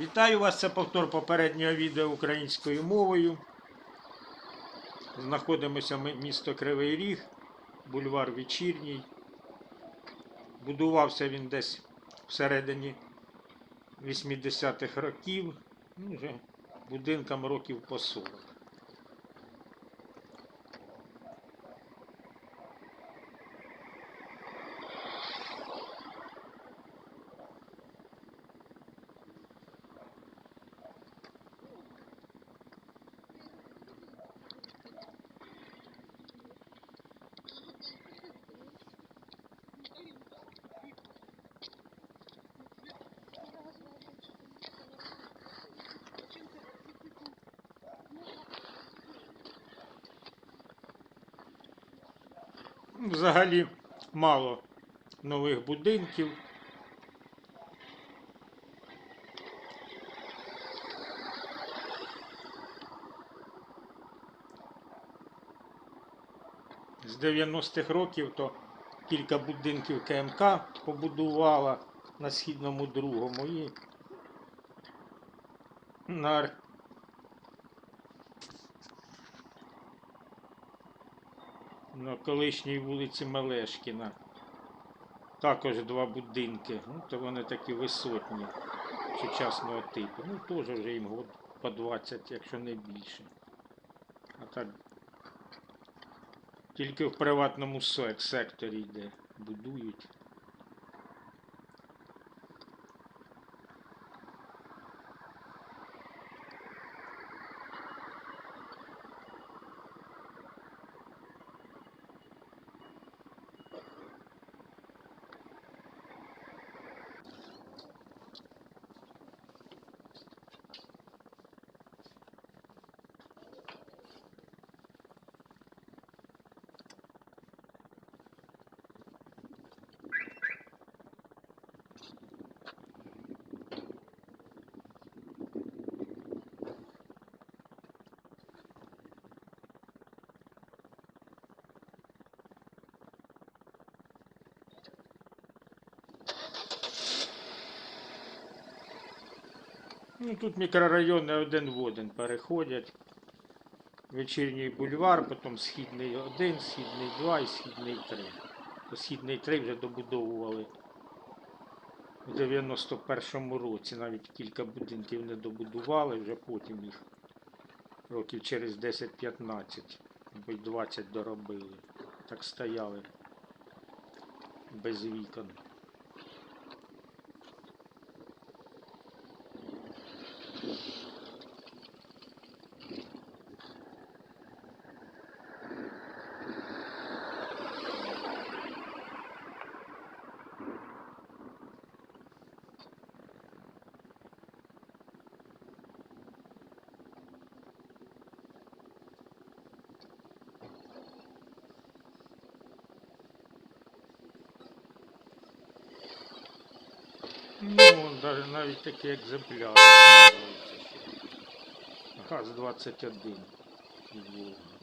Вітаю вас, це повтор попереднього відео українською мовою. Знаходимося ми місто Кривий Ріг, бульвар Вечірній. Будувався він десь всередині 80-х років, ну, вже будинкам років по 40. Взагалі мало нових будинків. З 90-х років то кілька будинків КМК побудувала на східному другому і на на колишній вулиці Мелешкіна. Також два будинки. Ну, то вони такі висотні сучасного типу. Ну, теж вже їм год по 20, якщо не більше. А так тільки в приватному секторі йде, будують. Ну, тут мікрорайони один в один переходять. Вечірній бульвар, потім східний 1, східний 2 і східний 3. То східний 3 вже добудовували в 91-му році. Навіть кілька будинків не добудували, вже потім їх років через 10-15, або й 20 доробили. Так стояли без вікон. Ну, даже навіть такі екземпляри. Газ 21. Волга.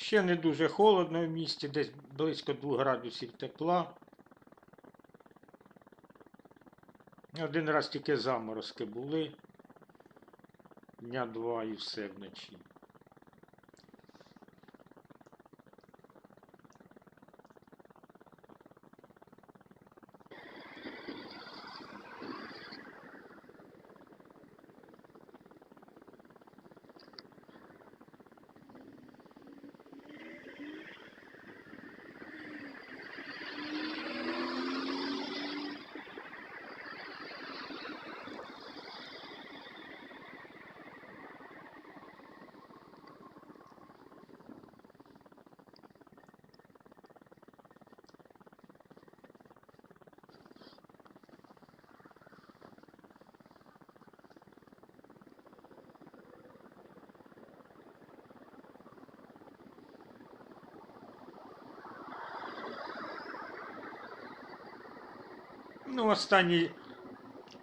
Ще не дуже холодно в місті, десь близько 2 градусів тепла. Один раз тільки заморозки були. Дня два і все вночі. Ну, останні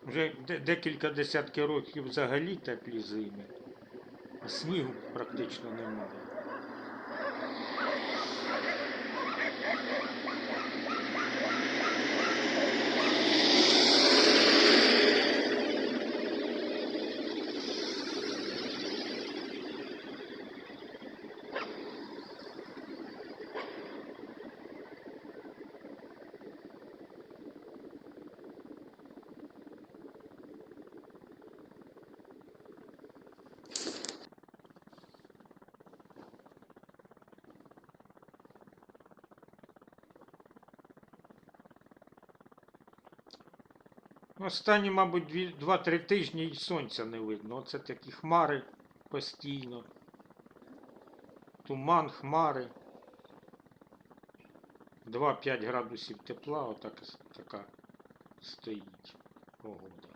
вже декілька десятків років взагалі теплі зими. А снігу практично немає. Останні, мабуть, дві- два-три тижні і сонця не видно. Оце такі хмари постійно. Туман, хмари. 2-5 градусів тепла, отак така стоїть погода.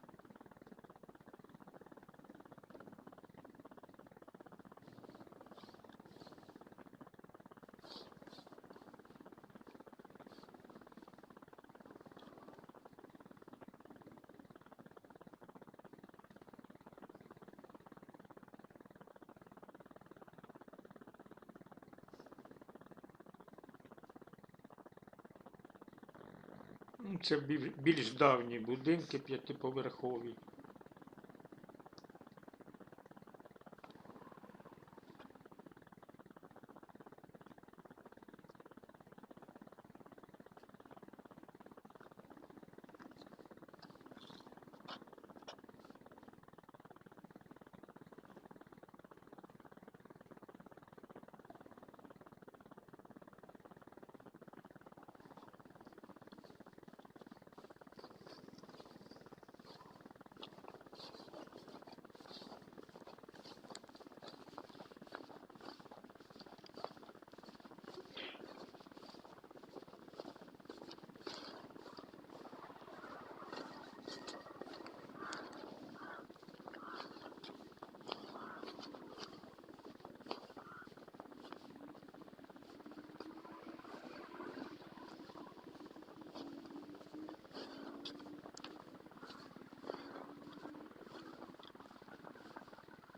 Ну, Це біль- більш давні будинки п'ятиповерхові.